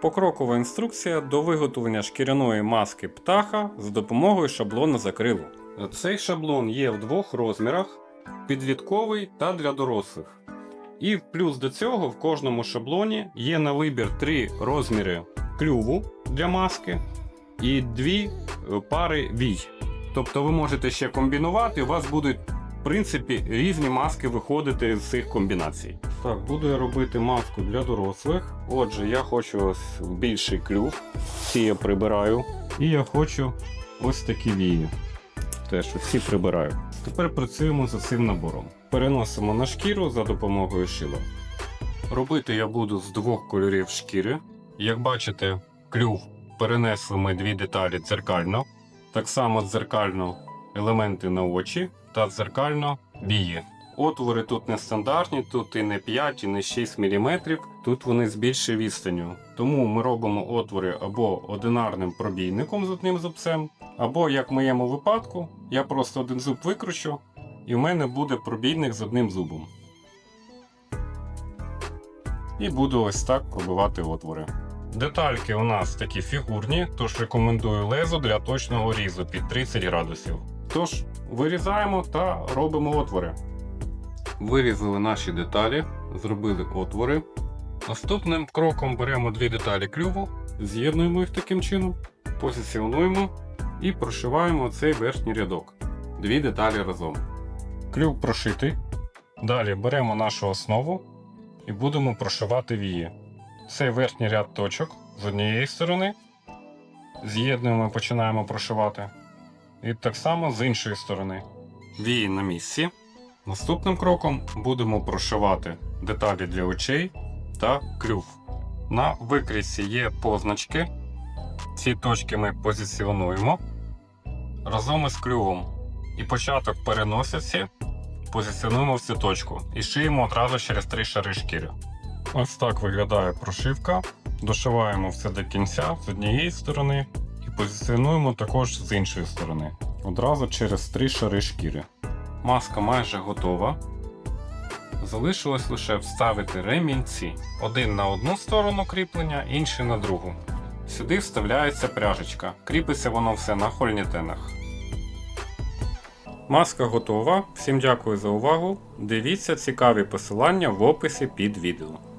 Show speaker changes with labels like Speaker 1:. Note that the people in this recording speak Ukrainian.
Speaker 1: Покрокова інструкція до виготовлення шкіряної маски птаха з допомогою шаблону з акрилу. Цей шаблон є в двох розмірах: підвідковий та для дорослих. І плюс до цього в кожному шаблоні є на вибір три розміри клюву для маски і дві е, пари вій. Тобто ви можете ще комбінувати, у вас будуть в принципі різні маски виходити з цих комбінацій. Так, буду я робити маску для дорослих. Отже, я хочу ось більший клюв, ці я прибираю. І я хочу ось такі вії. Теж всі прибираю. Тепер працюємо за цим набором. Переносимо на шкіру за допомогою шила. Робити я буду з двох кольорів шкіри. Як бачите, клюв перенесли ми дві деталі дзеркально. Так само дзеркально елементи на очі та дзеркально вії. Отвори тут не стандартні, тут і не 5, і не 6 мм, тут вони з більшою відстанню. Тому ми робимо отвори або одинарним пробійником з одним зубцем, або, як в моєму випадку, я просто один зуб викручу, і в мене буде пробійник з одним зубом. І буду ось так пробивати отвори. Детальки у нас такі фігурні, тож рекомендую лезо для точного різу під 30 градусів. Тож, вирізаємо та робимо отвори. Вирізали наші деталі, зробили отвори. Наступним кроком беремо дві деталі клюву, з'єднуємо їх таким чином, позиціонуємо і прошиваємо цей верхній рядок. Дві деталі разом. Клюв прошитий. Далі беремо нашу основу і будемо прошивати вії. Цей верхній ряд точок з однієї сторони. З'єднуємо і починаємо прошивати. І так само з іншої сторони. Вії на місці. Наступним кроком будемо прошивати деталі для очей та клюв. На викрійці є позначки. Ці точки ми позиціонуємо разом із клювом. І початок переносиці позиціонуємо в цю точку і шиємо одразу через три шари шкіри. Ось так виглядає прошивка. Дошиваємо все до кінця з однієї сторони і позиціонуємо також з іншої сторони. Одразу через три шари шкіри. Маска майже готова. Залишилось лише вставити ремінці. Один на одну сторону кріплення, інший на другу. Сюди вставляється пряжечка. Кріпиться воно все на хольнітенах. Маска готова. Всім дякую за увагу. Дивіться цікаві посилання в описі під відео.